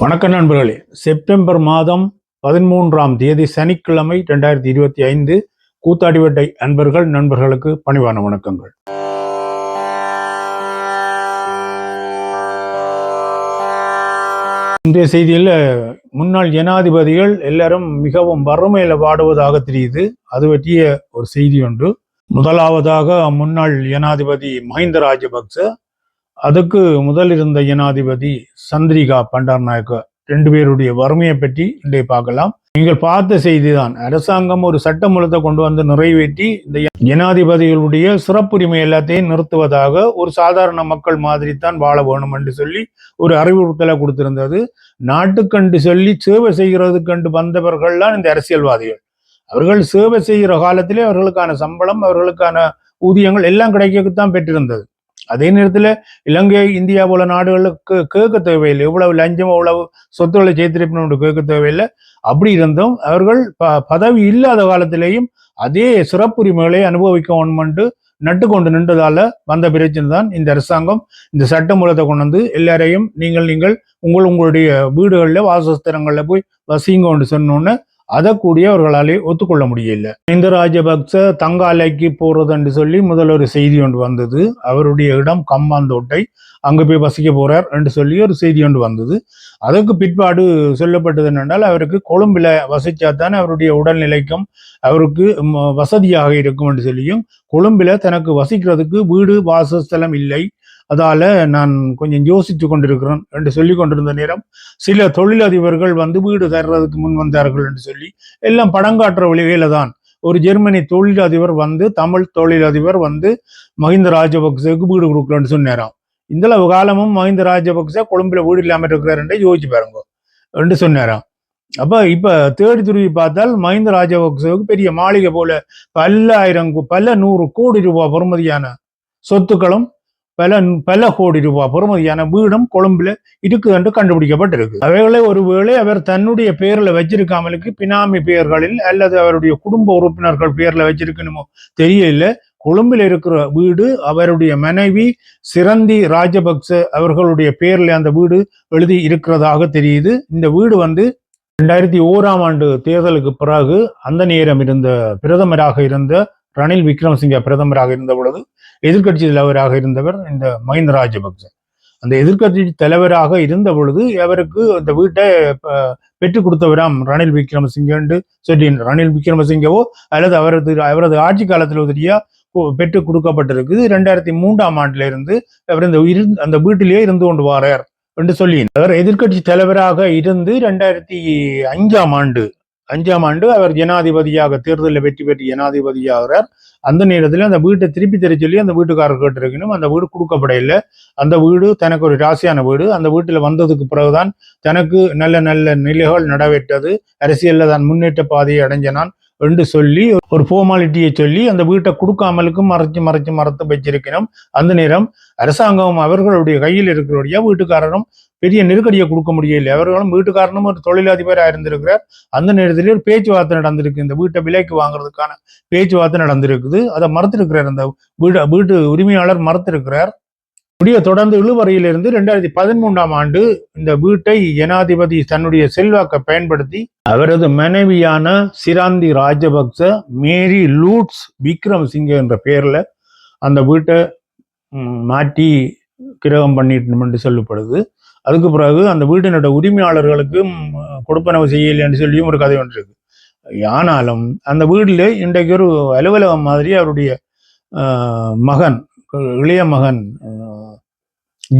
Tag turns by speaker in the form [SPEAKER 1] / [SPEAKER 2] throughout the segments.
[SPEAKER 1] வணக்கம் நண்பர்களே. செப்டம்பர் மாதம் பதிமூன்றாம் தேதி சனிக்கிழமை ரெண்டாயிரத்தி இருபத்தி ஐந்து கூத்தாடிவட்டை அன்பர்கள் நண்பர்களுக்கு பணிவான வணக்கங்கள். இன்றைய செய்தியில் முன்னாள் ஜனாதிபதிகள் எல்லாரும் மிகவும் வறுமையில வாடுவதாக தெரியுது. அது பற்றிய ஒரு செய்தி ஒன்று. முதலாவதாக முன்னாள் ஜனாதிபதி மஹிந்த ராஜபக்ச அதுக்கு முதல் இருந்த ஜனாதிபதி சந்திரிகா பண்டார் நாயக்க ரெண்டு பேருடைய வறுமையை பற்றி இன்றைய பார்க்கலாம். நீங்கள் பார்த்த செய்திதான் அரசாங்கம் ஒரு சட்டமூலத்தை கொண்டு வந்து நிறைவேற்றி இந்த ஜனாதிபதிகளுடைய சிறப்புரிமை எல்லாத்தையும் நிறுத்துவதாக ஒரு சாதாரண மக்கள் மாதிரி தான் வாழ வேணும் என்று சொல்லி ஒரு அறிவுறுத்தலை கொடுத்திருந்தது. நாட்டுக்கண்டு சொல்லி சேவை செய்கிறதுக்கண்டு வந்தவர்கள்லாம் இந்த அரசியல்வாதிகள். அவர்கள் சேவை செய்கிற காலத்திலே அவர்களுக்கான சம்பளம் அவர்களுக்கான ஊதியங்கள் எல்லாம் கிடைக்கத்தான் பெற்றிருந்தது. அதே நேரத்தில் இலங்கை இந்தியா போல நாடுகளுக்கு கேட்க தேவையில்லை. எவ்வளவு லஞ்சம் எவ்வளவு சொத்துக்களை சேர்த்திருப்பணும் கேட்க தேவையில்லை. அப்படி இருந்தும் அவர்கள் ப பதவி இல்லாத காலத்திலேயும் அதே சிறப்புரிமைகளை அனுபவிக்க வேணுமென்று நட்டு கொண்டு நின்றதால வந்த பிரச்சனை தான் இந்த அரசாங்கம். இந்த சட்ட மூலத்தை கொண்டு வந்து எல்லாரையும் நீங்கள் நீங்கள் உங்கள் உங்களுடைய வீடுகளில் வாசஸ்தலங்களில் போய் வசிங்க சொன்னோன்னு அதை கூடிய அவர்களாலே ஒத்துக்கொள்ள முடியல. இந்த ராஜபக்ச தங்காலைக்கு போறதுன்னு சொல்லி முதல் ஒரு செய்தி ஒன்று வந்தது. அவருடைய இடம் கம்மாந்தோட்டை. அங்க போய் வசிக்க போறார் என்று சொல்லி ஒரு செய்தி ஒன்று வந்தது. அதற்கு பிற்பாடு சொல்லப்பட்டது என்னென்றால் அவருக்கு கொழும்புல வசிச்சா அவருடைய உடல்நிலைக்கும் அவருக்கு வசதியாக இருக்கும் என்று சொல்லியும் கொழும்புல தனக்கு வசிக்கிறதுக்கு வீடு வாசஸ்தலம் இல்லை. அதால நான் கொஞ்சம் யோசித்து கொண்டிருக்கிறேன் என்று சொல்லி கொண்டிருந்த நேரம் சில தொழிலதிபர்கள் வந்து வீடு தர்றதுக்கு முன் வந்தார்கள் என்று சொல்லி எல்லாம் படங்காட்டுற வழிகையில தான். ஒரு ஜெர்மனி தொழிலதிபர் வந்து தமிழ் தொழிலதிபர் வந்து மஹிந்த ராஜபக்சேக்கு வீடு கொடுக்கலன்னு சொன்னாராம். இந்த காலமும் மஹிந்த ராஜபக்சே கொழும்புல வீடு இல்லாமல் இருக்கிறார் யோசிச்சு பாருங்க என்று சொன்னாராம். அப்ப இப்ப தேடி துருவி பார்த்தால் மஹிந்த ராஜபக்சேவுக்கு பெரிய மாளிகை போல பல்லாயிரம் பல நூறு கோடி ரூபாய் பொறுமதியான சொத்துக்களும் பல பல கோடி ரூபாய் பெறுமதியான வீடும் கொழும்புல இருக்கு என்று கண்டுபிடிக்கப்பட்டிருக்கு. அவைகளை ஒருவேளை அவர் தன்னுடைய பேர்ல வச்சிருக்காமலுக்கு பினாமி பெயர்களில் அல்லது அவருடைய குடும்ப உறுப்பினர்கள் பேர்ல வச்சிருக்கணுமோ தெரியல. கொழும்பில் இருக்கிற வீடு அவருடைய மனைவி சிரந்தி ராஜபக்ச அவர்களுடைய பேர்ல அந்த வீடு எழுதி இருக்கிறதாக தெரியுது. இந்த வீடு வந்து ரெண்டாயிரத்தி ஓராம் ஆண்டு தேர்தலுக்கு பிறகு அந்த நேரம் இருந்த பிரதமராக இருந்த ரணில் விக்ரமசிங்க பிரதமராக இருந்த பொழுது எதிர்கட்சி தலைவராக இருந்தவர் இந்த மஹிந்த ராஜபக்ச. அந்த எதிர்கட்சி தலைவராக இருந்த பொழுது அவருக்கு அந்த வீட்டை பெற்றுக் கொடுத்தவராம் ரணில் விக்ரமசிங்கன்று சொல்லி ரணில் விக்ரமசிங்கவோ அல்லது அவரது அவரது ஆட்சி காலத்தில் உதவியா பெற்றுக் கொடுக்கப்பட்டிருக்குது. ரெண்டாயிரத்தி மூன்றாம் ஆண்டுல இருந்து அவர் இந்த அந்த வீட்டிலேயே இருந்து கொண்டு வாரார் என்று சொல்லி அவர் எதிர்கட்சி தலைவராக இருந்து ரெண்டாயிரத்தி அஞ்சாம் ஆண்டு அஞ்சாம் ஆண்டு அவர் ஜனாதிபதியாக தேர்தலில் வெற்றி பெற்று ஜனாதிபதியாகிறார். அந்த நேரத்தில் அந்த வீட்டை திருப்பி தர சொல்லி அந்த வீட்டுக்காரர் கேட்டிருக்கணும். அந்த வீடு கொடுக்கப்பட இல்லை. அந்த வீடு தனக்கு ஒரு ராசியான வீடு. அந்த வீட்டில் வந்ததுக்கு பிறகுதான் தனக்கு நல்ல நல்ல நிலைகள் நடவேற்றது. அரசியலில் தான் முன்னேற்ற பாதையை அடைஞ்சனான் என்று சொல்லி ஒரு ஃபார்மாலிட்டியை சொல்லி அந்த வீட்டை கொடுக்காமலுக்கும் மறைச்சு மறைச்சு மறத்து வச்சிருக்கணும். அந்த நேரம் அரசாங்கம் அவர்களுடைய கையில் இருக்கிறோடைய வீட்டுக்காரரும் பெரிய நெருக்கடியை கொடுக்க முடியல அவர்களும் வீட்டுக்காரனும் ஒரு தொழிலதிபராக இருந்திருக்கிறார். அந்த நேரத்திலே ஒரு பேச்சுவார்த்தை நடந்திருக்கு. இந்த வீட்டை விலைக்கு வாங்குறதுக்கான பேச்சுவார்த்தை நடந்திருக்குது. அதை மறுத்திருக்கிறார் அந்த வீடு வீட்டு உரிமையாளர் மறுத்திருக்கிறார். முடிய தொடர்ந்து இழுவரையிலிருந்து ரெண்டாயிரத்தி பதிமூன்றாம் ஆண்டு இந்த வீட்டை ஜனாதிபதி தன்னுடைய செல்வாக்கை பயன்படுத்தி அவரது மனைவியான சிராந்தி ராஜபக்ச மேரி லூட்ஸ் விக்ரம் சிங்க என்ற பெயரில் அந்த வீட்டை மாற்றி கிரகம் பண்ணிட்டு சொல்லப்படுது. அதுக்கு பிறகு அந்த வீட்டினோட உரிமையாளர்களுக்கும் கொடுப்பனவு செய்யலை என்று சொல்லியும் ஒரு கதை ஒன்று இருக்கு. ஆனாலும் அந்த வீட்டில் இன்றைக்கு ஒரு அலுவலகம் மாதிரி அவருடைய மகன் இளைய மகன்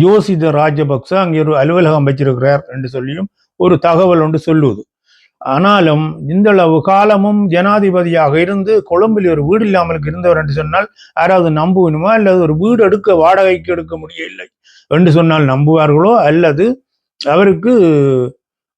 [SPEAKER 1] ஜோசித ராஜபக்ச அங்கே ஒரு அலுவலகம் வச்சிருக்கிறார் என்று சொல்லியும் ஒரு தகவல் ஒன்று சொல்லுவது ஆனாலும் இந்த அளவு காலமும் ஜனாதிபதியாக இருந்து கொழும்பில் ஒரு வீடு இல்லாமல் இருந்தவர் என்று சொன்னால் யாராவது நம்புவனுமா? அல்லது ஒரு வீடு எடுக்க வாடகைக்கு எடுக்க முடியவில்லை என்று சொன்னால் நம்புவார்களோ? அல்லது அவருக்கு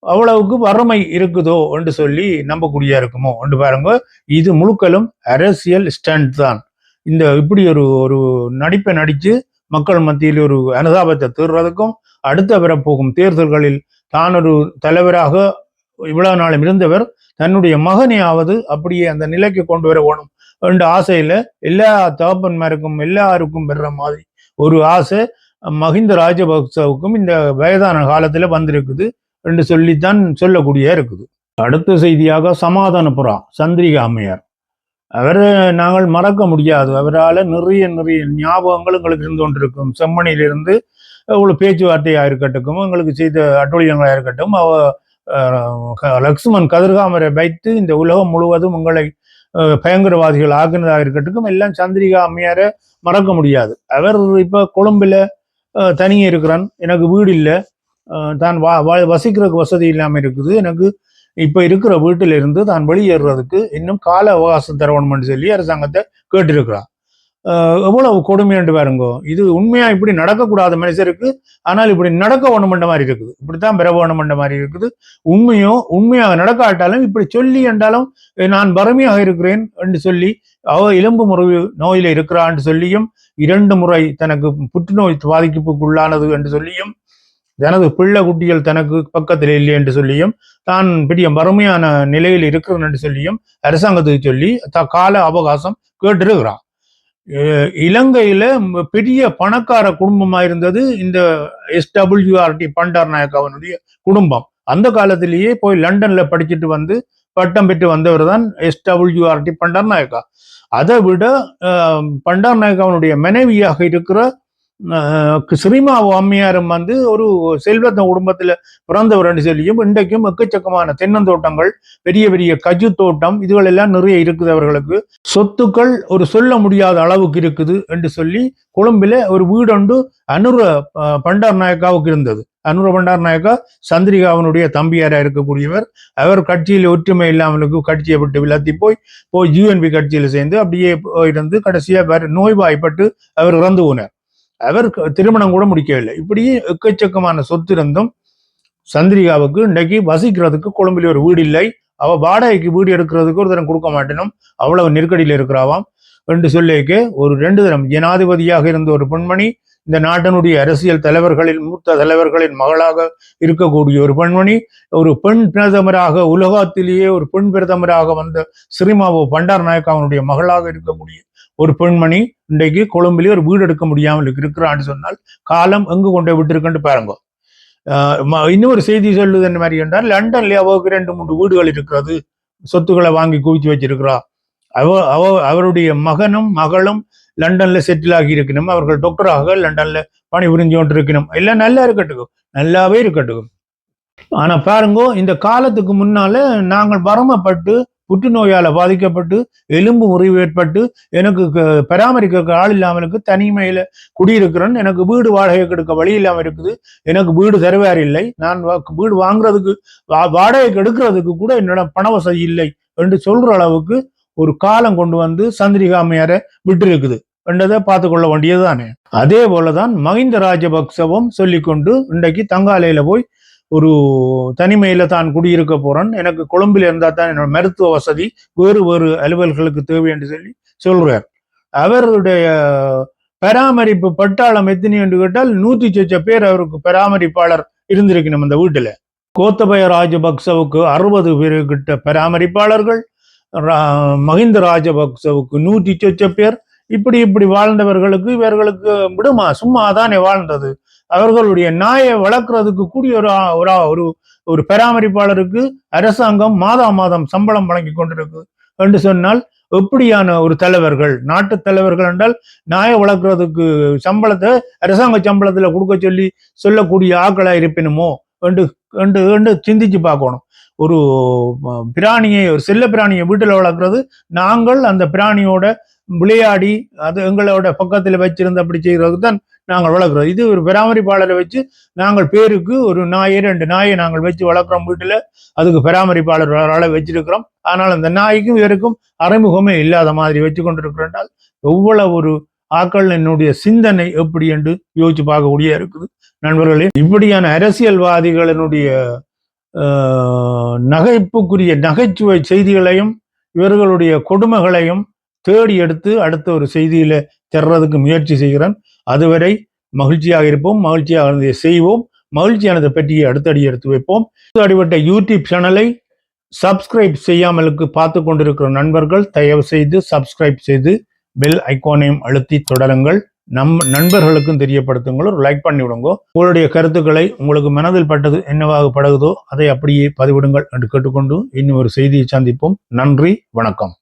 [SPEAKER 1] அவ்வளவுக்கு வறுமை இருக்குதோ? என்று சொல்லி நம்பக்கூடிய இருக்குமோ? என்று பாருங்க இது முழுக்கலும் அரசியல் ஸ்டண்ட் தான். இந்த இப்படி ஒரு ஒரு நடிப்பை நடித்து மக்கள் மத்தியில் ஒரு அனுதாபத்தை தீர்றதுக்கும் அடுத்த வரப்போகும் தேர்தல்களில் தான் ஒரு தலைவராக இவ்வளவு நாளும் இருந்தவர் தன்னுடைய மகனையாவது அப்படியே அந்த நிலைக்கு கொண்டு வர வேணும் என்ற ஆசையில எல்லா தகப்பன்மாருக்கும் எல்லாருக்கும் பெற மாதிரி ஒரு ஆசை மஹிந்த ராஜபக்சவுக்கும் இந்த வயதான காலத்துல வந்திருக்குது என்று சொல்லித்தான் சொல்லக்கூடிய இருக்குது. அடுத்த செய்தியாக சமாதானபுரா சந்திரிகா அம்மையார். அவரை நாங்கள் மறக்க முடியாது. அவரால் நிறைய நிறைய ஞாபகங்கள் எங்களுக்கு இருந்து கொண்டிருக்கும். செம்மணியிலிருந்து உங்களுக்கு பேச்சுவார்த்தையாக இருக்கட்டும் எங்களுக்கு செய்த அட்டொழியங்களாக இருக்கட்டும் அவ லக்ஷ்மன் லக்ஷ்மண் கதிர்காமரை வைத்து இந்த உலகம் முழுவதும் உங்களை பயங்கரவாதிகள் ஆகினதாக இருக்கட்டும் எல்லாம் சந்திரிகா அம்மையாரை மறக்க முடியாது. அவர் இப்போ கொழும்புல தனியே இருக்கிறான். எனக்கு வீடு இல்லை. தான் வா வா- வசிக்கிறதுக்கு வசதி இல்லாமல் இருக்குது. எனக்கு இப்போ இருக்கிற வீட்டிலிருந்து தான் வெளியேறுறதுக்கு இன்னும் கால அவகாசம் தரணும்னு சொல்லி அரசாங்கத்தை கேட்டிருக்கிறான். எவ்வளவு கொடுமையாண்டு பாருங்கோ. இது உண்மையா இப்படி நடக்கக்கூடாத மனுஷருக்கு ஆனால் இப்படி நடக்க வேணுமென்ற மாதிரி இருக்குது. இப்படித்தான் பெற வேணுமென்ற மாதிரி இருக்குது. உண்மையோ உண்மையாக நடக்காட்டாலும் இப்படி சொல்லி என்றாலும் நான் வறுமையாக இருக்கிறேன் என்று சொல்லி அவ எலும்பு முறிவு நோயில இருக்கிறான்னு சொல்லியும் இரண்டு முறை தனக்கு புற்றுநோய் பாதிப்புக்குள்ளானது என்று சொல்லியும் தனது பிள்ளை குட்டிகள் தனக்கு பக்கத்தில் இல்லை என்று சொல்லியும் தான் பெரிய வறுமையான நிலையில் இருக்கிறேன் என்று சொல்லியும் அரசாங்கத்துக்கு சொல்லி த கால அவகாசம் கேட்டிருக்கிறான். இலங்கையில பெரிய பணக்கார குடும்பமா இருந்தது இந்த எஸ்டபிள்யூஆர்டி பண்டார் நாயக்காவனுடைய குடும்பம். அந்த காலத்திலேயே போய் லண்டன்ல படிச்சுட்டு வந்து பட்டம் பெற்று வந்தவர் தான் எஸ்டபிள்யூஆர்டி பண்டார் நாயக்கா அதை விட பண்டார் பண்டார் நாயக்காவனுடைய மனைவியாக இருக்கிற அஹ், ஸ்ரீமாவு அம்மையாரும் வந்து ஒரு செல்வத்த குடும்பத்துல பிறந்தவர் சொல்லியும் இன்றைக்கும் எக்கச்சக்கமான தென்னந்தோட்டங்கள் பெரிய பெரிய கஜு தோட்டம் இதுகளெல்லாம் நிறைய இருக்குது அவர்களுக்கு. சொத்துக்கள் ஒரு சொல்ல முடியாத அளவுக்கு இருக்குது என்று சொல்லி கொழும்பில் ஒரு வீடொண்டு அனுர பண்டார் நாயக்காவுக்கு இருந்தது. அனுர பண்டார் நாயக்கா சந்திரிகாவினுடைய தம்பியாராக இருக்கக்கூடியவர். அவர் கட்சியில் ஒற்றுமை இல்லாமலுக்கு கட்சியை விட்டு விலத்தி போய் போய் யூஎன்பி கட்சியில் சேர்ந்து அப்படியே இருந்து கடைசியா நோய்வாய்ப்பட்டு அவர் இறந்து போனார். அவர் திருமணம் கூட முடிக்கவில்லை. இப்படியே எக்கச்சக்கமான சொத்து இருந்தும் சந்திரிகாவுக்கு இன்றைக்கு வசிக்கிறதுக்கு கொழும்புல ஒரு வீடு இல்லை அவ வாடகைக்கு வீடு எடுக்கிறதுக்கு ஒரு தரம் கொடுக்க மாட்டேனும். அவ்வளவு நெருக்கடியில் இருக்கிறாவாம். என்று சொல்லிக்க ஒரு ரெண்டு தரம் ஜனாதிபதியாக இருந்த ஒரு பெண்மணி இந்த நாட்டினுடைய அரசியல் தலைவர்களின் மூத்த தலைவர்களின் மகளாக இருக்கக்கூடிய ஒரு பெண்மணி ஒரு பெண் பிரதமராக உலகத்திலேயே ஒரு பெண் பிரதமராக வந்த சிறிமாவோ பண்டார் நாயக்காவனுடைய மகளாக இருக்கக்கூடிய ஒரு பெண்மணி இன்றைக்கு கொழும்பிலே ஒரு வீடு எடுக்க முடியாமல் இருக்கிறான்னு சொன்னால் காலம் எங்கு கொண்டு போய் பாருங்க. ஆஹ் இன்னொரு செய்தி சொல்லுது என்ன மாதிரி என்றால் லண்டன்ல அவருக்கு ரெண்டு மூன்று வீடுகள் இருக்கிறது. சொத்துக்களை வாங்கி குவித்து வச்சிருக்கிறா. அவ அவ அவருடைய மகனும் மகளும் லண்டன்ல செட்டில் ஆகி இருக்கணும். அவர்கள் டாக்டராக லண்டன்ல பணி புரிஞ்சு கொண்டு இருக்கணும். எல்லாம் நல்லா இருக்கட்டும். நல்லாவே இருக்கட்டும். ஆனா பாருங்க இந்த காலத்துக்கு முன்னால நாங்கள் வரமப்பட்டு புற்றுநோயால் பாதிக்கப்பட்டு எலும்பு முறிவு ஏற்பட்டு எனக்கு க- பராமரிக்க ஆள் இல்லாமலுக்கு தனிமையில் குடியிருக்கிறேன். எனக்கு வீடு வாடகை எடுக்க வழி இல்லாமல் இருக்குது. எனக்கு வீடு தருவார் இல்லை. நான் வீடு வாங்குறதுக்கு வா- வாடகைக்கு எடுக்கிறதுக்கு கூட என்னோட பண வசதி இல்லை என்று சொல்ற அளவுக்கு ஒரு காலம் கொண்டு வந்து சந்திரிகா அம்மையாரை விட்டு இருக்குது என்றதை பார்த்து கொள்ள வேண்டியது தானே அதே போலதான் மஹிந்த ராஜபக்சவும் சொல்லிக்கொண்டு இன்றைக்கு தங்காலையில போய் ஒரு தனிமையில தான் குடியிருக்க போறேன். எனக்கு கொழும்பில் இருந்தால் தான் என்னோட மருத்துவ வசதி வேறு வேறு அலுவல்களுக்கு தேவை என்று சொல்லி சொல்றார் அவருடைய பராமரிப்பு பட்டாளம் எத்தனை என்று கேட்டால் நூத்தி சொச்ச பேர் அவருக்கு பராமரிப்பாளர் இருந்திருக்கணும் அந்த வீட்டுல. கோத்தபய ராஜபக்சவுக்கு அறுபது பேர் கிட்ட பராமரிப்பாளர்கள் மஹிந்த ராஜபக்சவுக்கு நூற்றி சொச்ச பேர். இப்படி இப்படி வாழ்ந்தவர்களுக்கு இவர்களுக்கு விடுமா? சும்மா தானே வாழ்ந்தது. அவர்களுடைய நாயை வளர்க்கறதுக்கு கூடிய ஒரு ஒரு ஒரு பராமரிப்பாளருக்கு அரசாங்கம் மாதா மாதம் சம்பளம் வழங்கி கொண்டிருக்கு. என்று சொன்னால் எப்படியான ஒரு தலைவர்கள்? நாட்டு தலைவர்கள் என்றால் நாயை வளர்க்கறதுக்கு சம்பளத்தை அரசாங்க சம்பளத்துல கொடுக்க சொல்லி சொல்லக்கூடிய ஆக்களா இருப்பினுமோ? என்று என்று என்று சிந்திச்சு பார்க்கணும். ஒரு பிராணியை ஒரு செல்ல பிராணியை வீட்டில் வளர்க்குறது நாங்கள் அந்த பிராணியோட விளையாடி அது எங்களோட பக்கத்தில் வச்சிருந்து அப்படி செய்கிறதுக்கு தான் நாங்கள் வளர்க்குறோம். இது ஒரு பராமரிப்பாளரை வச்சு நாங்கள் பேருக்கு ஒரு நாயை ரெண்டு நாயை நாங்கள் வச்சு வளர்க்குறோம் வீட்டில். அதுக்கு பராமரிப்பாளர்களால் வச்சிருக்கிறோம். ஆனால் அந்த நாய்க்கும் இவருக்கும் அறிமுகமே இல்லாத மாதிரி வச்சு கொண்டிருக்கிறோம் எவ்வளவு ஒரு ஆக்கள் என்னுடைய சிந்தனை எப்படி என்று யோசிச்சு பார்க்கக்கூடிய இருக்குது. நண்பர்களே இப்படியான அரசியல்வாதிகளினுடைய நகைப்புக்குரிய நகைச்சுவை செய்திகளையும் இவர்களுடைய கொடுமைகளையும் தேடி எடுத்து அடுத்த ஒரு செய்தியில தர்றதுக்கு முயற்சி செய்கிறேன். அதுவரை மகிழ்ச்சியாக இருப்போம் மகிழ்ச்சியாக செய்வோம் மகிழ்ச்சியானதை பற்றியே அடுத்தடி எடுத்து வைப்போம். அடிபட்ட யூடியூப் சேனலை சப்ஸ்கிரைப் செய்யாமலுக்கு பார்த்து கொண்டிருக்கிற நண்பர்கள் தயவு செய்து சப்ஸ்கிரைப் செய்து பெல் ஐகானையும் அழுத்தி தொடருங்கள். நம் நண்பர்களுக்கும் தெரியப்படுத்துங்களோ. ஒரு லைக் பண்ணி விடுங்க. உங்களுடைய கருத்துக்களை உங்களுக்கு மனதில் பட்டது என்னவாக படுகுதோ அதை அப்படியே பதிவிடுங்கள் என்று கேட்டுக்கொண்டு இன்னும் ஒரு செய்தியை சந்திப்போம். நன்றி வணக்கம்.